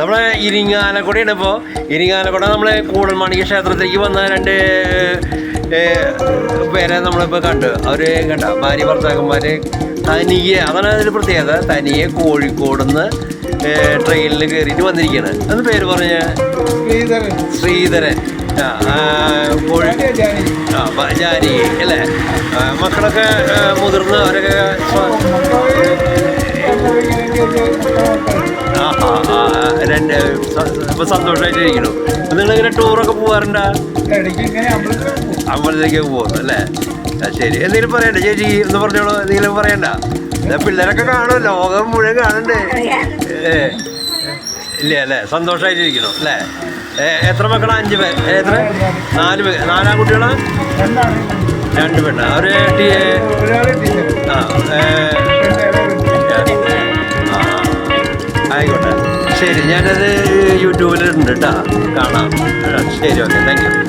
നമ്മളെ ഇരിങ്ങാലക്കുടയാണ് ഇപ്പോൾ ഇരിങ്ങാലക്കുട നമ്മളെ കൂടൽമാണിക്യ ക്ഷേത്രത്തിലേക്ക് വന്ന രണ്ട് പേരെ നമ്മളിപ്പോൾ കണ്ടു. അവർ കണ്ട ഭാര്യ ഭർത്താക്കന്മാർ തനിയെ അതാണ് അതിന്റെ പ്രത്യേകത. തനിയെ കോഴിക്കോട് നിന്ന് ട്രെയിനിൽ കയറിയിട്ട് വന്നിരിക്കുകയാണ് അത് പേര് പറഞ്ഞ? ശ്രീധരൻ. ശ്രീധരൻ. ജാനി. അല്ലേ? മക്കളൊക്കെ മുതിർന്ന് അവരൊക്കെ രണ്ട് ഇപ്പൊ സന്തോഷമായിട്ടിരിക്കുന്നു നിങ്ങളിങ്ങനെ ടൂറൊക്കെ പോകാറുണ്ടാ. അമ്പലത്തിലേക്ക് പോകുന്നു അല്ലേ? ശരി. എന്തെങ്കിലും പറയണ്ട ചേച്ചി ഒന്ന് പറഞ്ഞോളൂ എന്തെങ്കിലും പറയണ്ട? പിള്ളേരൊക്കെ കാണും ലോകം മുഴുവൻ കാണണ്ടേ ഇല്ല അല്ലേ? സന്തോഷമായിട്ടിരിക്കണം അല്ലേ? എത്ര മക്കളാ? അഞ്ച് പേർ എത്ര? നാല് പേർ നാലാം കുട്ടികളാ രണ്ടാണ്. രണ്ട് പെണ്ണ? ഒരു ആ, ആയിക്കോട്ടെ. ശരി ഞാനത് യൂട്യൂബിലുണ്ട് കേട്ടോ കാണാം. ശരി ഓക്കെ താങ്ക് യു.